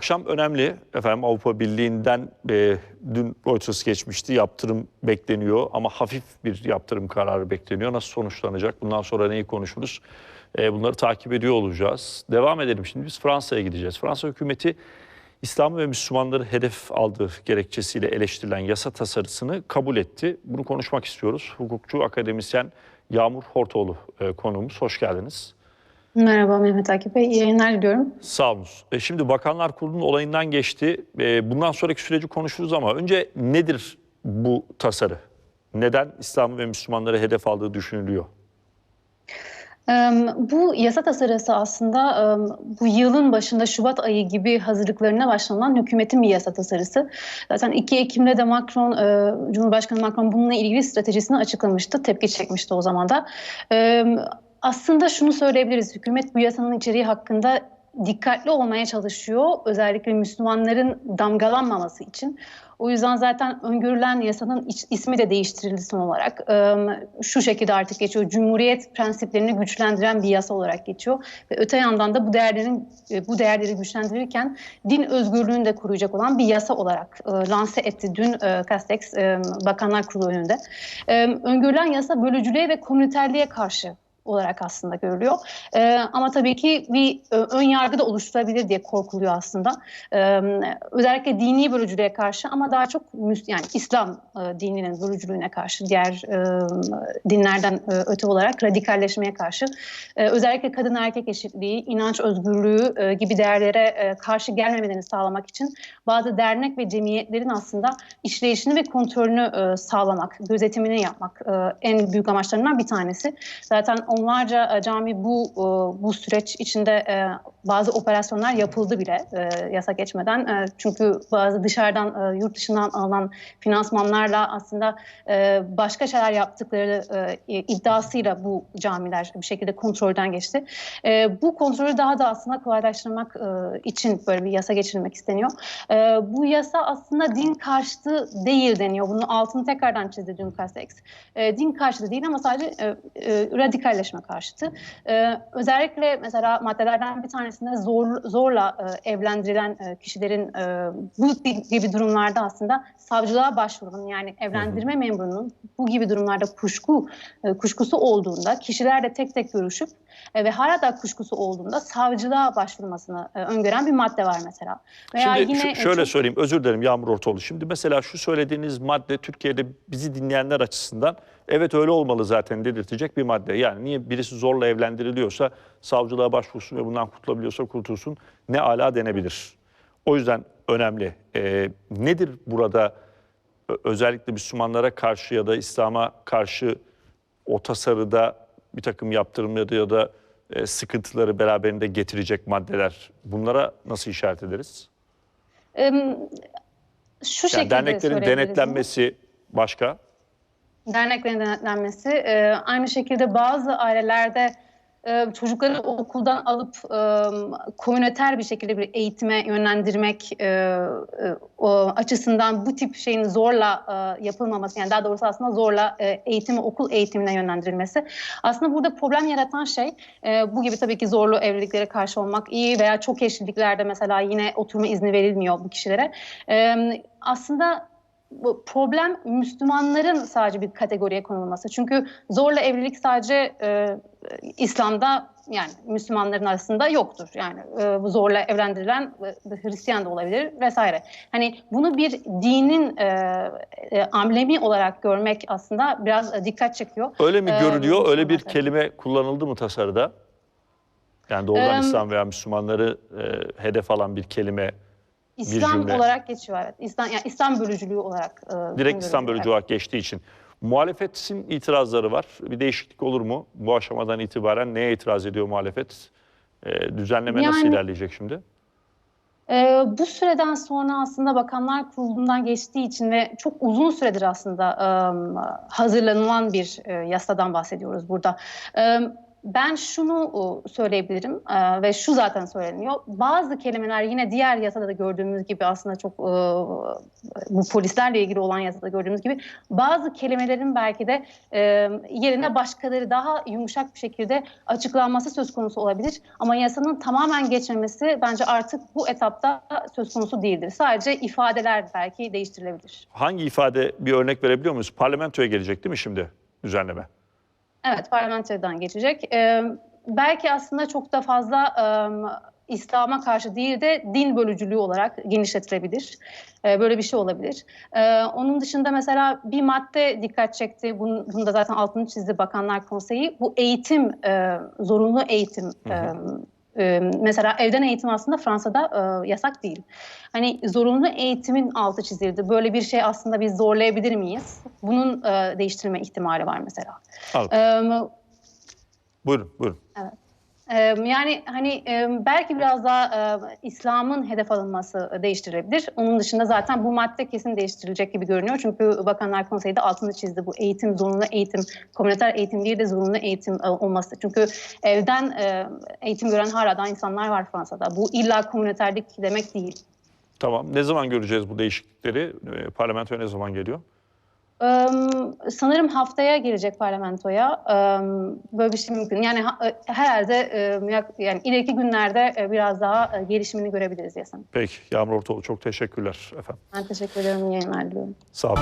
Akşam önemli. Efendim Avrupa Birliği'nden e, dün Reuters geçmişti. Yaptırım bekleniyor ama hafif bir yaptırım kararı bekleniyor. Nasıl sonuçlanacak? Bundan sonra neyi konuşuruz? E, bunları takip ediyor olacağız. Devam edelim şimdi. Biz Fransa'ya gideceğiz. Fransa hükümeti İslam ve Müslümanları hedef aldığı gerekçesiyle eleştirilen yasa tasarısını kabul etti. Bunu konuşmak istiyoruz. Hukukçu, akademisyen Yağmur Hortoğlu e, konuğumuz. Hoş geldiniz. Merhaba Mehmet Akif Bey. İyi yayınlar diliyorum. Sağ olun. E, Şimdi Bakanlar Kurulu'nun olayından geçti. E, Bundan sonraki süreci konuşuruz ama önce nedir bu tasarı? Neden İslam ve Müslümanları hedef aldığı düşünülüyor? Bu yasa tasarısı aslında bu yılın başında Şubat ayı gibi hazırlıklarına başlanan hükümetin bir yasa tasarısı. Zaten 2 Ekim'de de Macron, e, Cumhurbaşkanı Macron bununla ilgili stratejisini açıklamıştı. Tepki çekmişti o zaman da. Aslında şunu söyleyebiliriz. Hükümet bu yasanın içeriği hakkında dikkatli olmaya çalışıyor. Özellikle Müslümanların damgalanmaması için. O yüzden zaten öngörülen yasanın ismi de değiştirildi son olarak. Şu şekilde artık geçiyor. Cumhuriyet prensiplerini güçlendiren bir yasa olarak geçiyor. Ve öte yandan da bu değerlerin e, bu değerleri güçlendirirken din özgürlüğünü de koruyacak olan bir yasa olarak e, lanse etti dün e, Castex e, Bakanlar Kurulu önünde. Öngörülen yasa bölücülüğe ve komüniterliğe karşı olarak aslında görülüyor. Ee, ama tabii ki bir e, ön yargı da oluşturabilir diye korkuluyor aslında. Ee, özellikle dini bölücülüğe karşı ama daha çok yani İslam e, dininin bölücülüğüne karşı, diğer e, dinlerden e, öte olarak radikalleşmeye karşı, e, özellikle kadın erkek eşitliği, inanç özgürlüğü e, gibi değerlere e, karşı gelmemelerini sağlamak için bazı dernek ve cemiyetlerin aslında işleyişini ve kontrolünü e, sağlamak, gözetimini yapmak e, en büyük amaçlarından bir tanesi. Zaten onlarca e, cami bu e, bu süreç içinde e, bazı operasyonlar yapıldı bile e, yasa geçmeden. E, çünkü bazı dışarıdan, e, yurt dışından alınan finansmanlarla aslında e, başka şeyler yaptıkları e, iddiasıyla bu camiler bir şekilde kontrolden geçti. E, bu kontrolü daha da aslında kolaylaştırmak e, için böyle bir yasa geçirilmek isteniyor. E, bu yasa aslında din karşıtı değil deniyor. Bunun altını tekrardan çizdi dün Castex. E, din karşıtı değil ama sadece e, e, radikalleşme karşıtı. E, özellikle mesela maddelerden bir tanesinde zor, zorla e, evlendirilen e, kişilerin e, bu gibi durumlarda aslında savcılığa başvurmanın yani evlendirme memurunun bu gibi durumlarda kuşku e, kuşkusu olduğunda kişilerle tek tek görüşüp e, ve hala da kuşkusu olduğunda savcılığa başvurmasını e, öngören bir madde var mesela. Veya Şimdi yine şu- şöyle çok- söyleyeyim, özür dilerim Yağmur Ortaoğlu. Şimdi mesela şu söylediğiniz madde Türkiye'de bizi dinleyenler açısından evet öyle olmalı zaten dedirtecek bir madde. Yani niye birisi zorla evlendiriliyorsa savcılığa başvursun ve bundan kurtulabiliyorsa kurtulsun ne ala denebilir. O yüzden önemli. Ee, nedir burada özellikle Müslümanlara karşı ya da İslam'a karşı o tasarıda bir takım yaptırımları ya da e, sıkıntıları beraberinde getirecek maddeler bunlara nasıl işaret ederiz? Şu Yani şekilde derneklerin denetlenmesi başka. Derneklerin denetlenmesi. e, aynı şekilde bazı ailelerde e, çocukları okuldan alıp e, bir şekilde bir eğitime yönlendirmek e, o açısından bu tip şeyin zorla yapılmaması yani daha doğrusu aslında zorla e, eğitimi okul eğitimine yönlendirilmesi. Aslında burada problem yaratan şey bu gibi tabii ki zorlu evliliklere karşı olmak iyi veya çok eşliliklerde mesela yine oturma izni verilmiyor bu kişilere. Aslında bu problem Müslümanların sadece bir kategoriye konulması. Çünkü zorla evlilik sadece e, İslam'da yani Müslümanların arasında yoktur. Yani e, bu zorla evlendirilen e, Hristiyan da olabilir vesaire. Hani bunu bir dinin e, e, amblemi olarak görmek aslında biraz e, dikkat çekiyor. Öyle mi Ee, görülüyor? Öyle bir kelime kullanıldı mı tasarıda? Yani doğrudan Em, İslam veya Müslümanları e, hedef alan bir kelime, İslam cümle. olarak geçiyor evet. İslam yani İslam bölücülüğü olarak. e, direkt İslam bölücü olarak geçtiği için. Muhalefetin itirazları var. Bir değişiklik olur mu? Bu aşamadan itibaren neye itiraz ediyor muhalefet? E, düzenleme nasıl Yani- ilerleyecek şimdi? Ee, bu süreden sonra aslında Bakanlar Kurulu'ndan geçtiği için ve çok uzun süredir aslında e, hazırlanılan bir e, yasadan bahsediyoruz burada. E, ben şunu söyleyebilirim e, ve şu zaten söyleniyor. Bazı kelimeler yine diğer yasada da gördüğümüz gibi aslında çok e, bu polislerle ilgili olan yasada gördüğümüz gibi bazı kelimelerin belki de e, yerine başkaları daha yumuşak bir şekilde açıklanması söz konusu olabilir. Ama yasanın tamamen geçmemesi bence artık bu etapta söz konusu değildir. Sadece ifadeler belki değiştirilebilir. Hangi ifade bir örnek verebiliyor muyuz? Parlamentoya gelecek değil mi şimdi düzenleme? Evet, parlamentodan geçecek. Ee, belki aslında çok da fazla e, İslam'a karşı değil de din bölücülüğü olarak genişletilebilir. Ee, böyle bir şey olabilir. Ee, onun dışında mesela bir madde dikkat çekti. Bunun, bunu da zaten altını çizdi Bakanlar Konseyi. Bu eğitim, e, zorunlu eğitim. e, e, mesela evden eğitim aslında Fransa'da e, yasak değil. Hani zorunlu eğitimin altı çizildi. Böyle bir şey aslında biz zorlayabilir miyiz? Bunun e, değiştirme ihtimali var mesela. Ee, Buyurun, buyurun. e, yani hani belki biraz daha İslam'ın hedef alınması değiştirilebilir. Onun dışında zaten bu madde kesin değiştirilecek gibi görünüyor. Çünkü Bakanlar Konseyi de altını çizdi. Bu eğitim, zorunlu eğitim, komüniter eğitim değil de zorunlu eğitim olması. Çünkü evden eğitim gören hala da insanlar var Fransa'da. Bu illa komüniterlik demek değil. Tamam. Ne zaman göreceğiz bu değişiklikleri? Parlamentoya ne zaman geliyor? Sanırım haftaya girecek parlamentoya. Böyle bir şey mümkün. Yani e, herhalde yani ileriki günlerde e, biraz daha e, gelişimini görebiliriz yasanın. Peki. Yağmur Ortaoğlu çok teşekkürler efendim. Ben teşekkür ederim. İyi yayınlar diliyorum. Sağ olun.